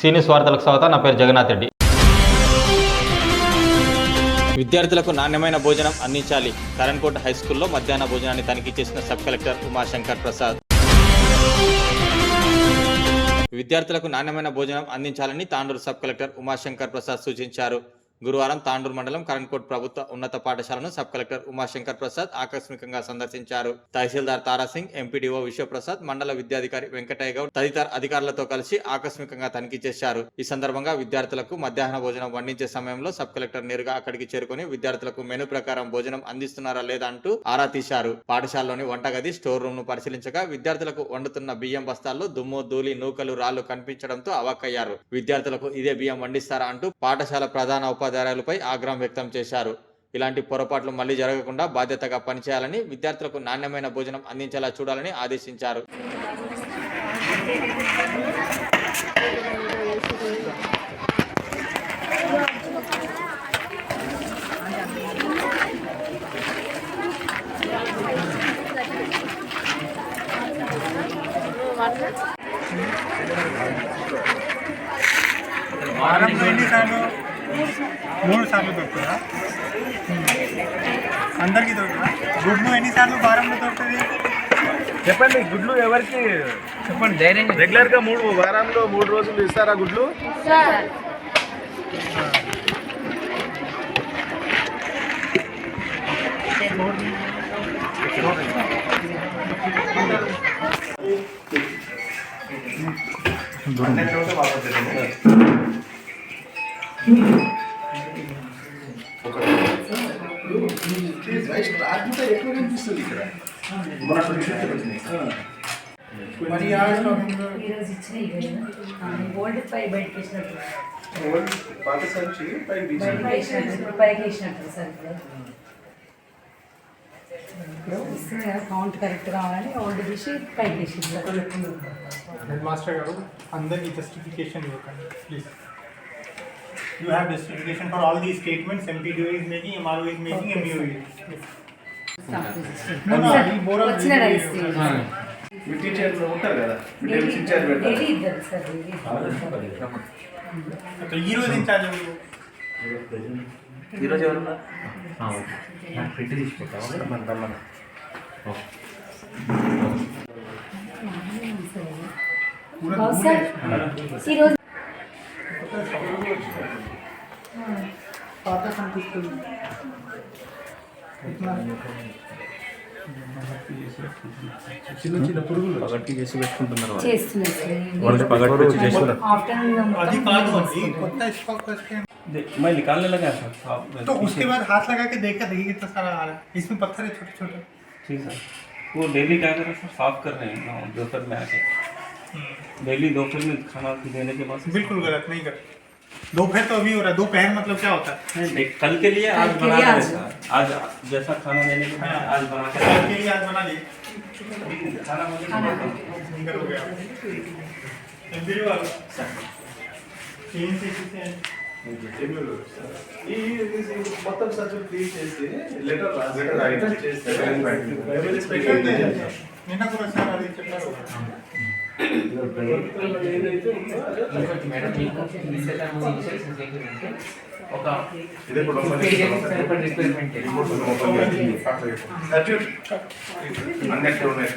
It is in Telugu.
సీనియస్ వార్తలకు స్వాగతం నా పేరు జగన్నాథ్ రెడ్డి. విద్యార్థులకు నాణ్యమైన భోజనం అందించాలి. కరణ్కోట హై స్కూల్లో మధ్యాహ్న భోజనాన్ని తనిఖీ చేసిన సబ్ కలెక్టర్ ఉమాశంకర్ ప్రసాద్. విద్యార్థులకు నాణ్యమైన భోజనం అందించాలని తాండూరు సబ్ కలెక్టర్ ఉమాశంకర్ ప్రసాద్ సూచించారు. గురువారం తాండూరు మండలం కరణ్కోట్ ప్రభుత్వ ఉన్నత పాఠశాలను సబ్ కలెక్టర్ ఉమాశంకర్ ప్రసాద్ ఆకస్మికంగా సందర్శించారు. తహసీల్దార్ తారాసింగ్ ఎంపీడీఓ విశ్వప్రసాద్ మండల విద్యాధికారి వెంకటయ్య గౌడ్ తదితర అధికారులతో కలిసి ఆకస్మికంగా తనిఖీ చేశారు. ఈ సందర్భంగా విద్యార్థులకు మధ్యాహ్న భోజనం వండించే సమయంలో సబ్ కలెక్టర్ నేరుగా అక్కడికి చేరుకుని విద్యార్థులకు మెను ప్రకారం భోజనం అందిస్తున్నారా లేదా అంటూ ఆరా తీశారు. పాఠశాలలోని వంటగది స్టోర్ రూమ్ను పరిశీలించగా విద్యార్థులకు వండుతున్న బియ్యం బస్తాల్లో దుమ్ము ధూళి నూకలు రాళ్ళు కనిపించడంతో అవాక్కయ్యారు. విద్యార్థులకు ఇదే బియ్యం వండిస్తారా అంటూ పాఠశాల ప్రధాన ఉపాధి ఉపాధ్యాయులపై ఆగ్రహం వ్యక్తం చేశారు. ఇలాంటి పొరపాట్లు మళ్ళీ జరగకుండా బాధ్యతగా పనిచేయాలని విద్యార్థులకు నాణ్యమైన భోజనం అందించేలా చూడాలని ఆదేశించారు. వారంలో మూడు సార్లు దొరుకుతుందా అందరికీ దొరుకుతుందా? గుడ్లు ఎన్నిసార్లు వారంలో దొరుకుతుంది? చెప్పండి గుడ్లు ఎవరికి? చెప్పండి ధైర్యంగా రెగ్యులర్గా మూడు వారంలో మూడు రోజులు ఇస్తారా గుడ్లు? ఆ స్టాకింగ్ ఈరోజు ఇచ్చిన ఇవే ఓల్డ్ పై బయటకి వేసినట్టు పాత సంచి పైకి తీసి బయటకి వేసినట్టు ఇప్పుడు పైకి వేసినట్టు సార్ ఇప్పుడు ఇస్తుంది కదా కౌంట్ కరెక్ట్ కావాలని ఓల్డ్ తీసి పైకి వేసింది హెడ్ మాస్టర్ గారు అందరికీ జస్టిఫికేషన్ ఇవ్వకండి please You have justification for all the statements MPDO is making MRO is making MEO వచ్చిన రైస్ మీ టీచర్ ఉంటారు కదా మీ టీచర్ ఇన్ఛార్జ్ డైలీ పెడతారు ఇద్దరు సార్ daily. ఈ రోజు ఇన్ఛార్జ్ ఎవరు? ఈరోజు ఎవరున్నారు బాబు సార్ ఈరోజు పాత కనిపిస్తుంది చిన్న చిన్న పురుగులు పగట్టి చేసి పెట్టుకుంటున్నారు చేస్తున్నారు వాళ్ళు పగట్టి చేస్తున్నారు ఆఫ్టర్నూన్ అది కాదు అది కొత్త स्टॉक करके मैं निकालने लगा था तो उसके बाद हाथ लगा के देखा देखिए कितना सारा आ रहा है इसमें पत्थर है छोटे छोटे ठीक है वो डेली क्या कर रहे हैं सर साफ कर रहे हैं हाँ, दोपहर में आके डेली दोपहर में खाना देने के बाद बिल्कुल गलत नहीं कर दोपहर तो अभी हो रहा है दोपहर मतलब क्या होता है नहीं, नहीं, कल के लिए आज कल के बना लिए रहे आज। सर आज जैसा खाना देने के बाद आज बना के कल के लिए आज बना लिए खाना मुझे खाना। निकल हो गया एमपीडी वाला तीन से कितने ఈ మొత్తం సబ్జెక్ట్ క్లియర్ చేసి లెటర్ లెటర్ చేస్తే నిన్న కూడా సార్ అది చెప్పారు ఏదైతే ఉందో ఇంకోటి మేడం మీకు ఏంటంటే ఒక ఇదే కూడా రిక్వైర్మెంట్ అన్నట్టు ఉన్నాయి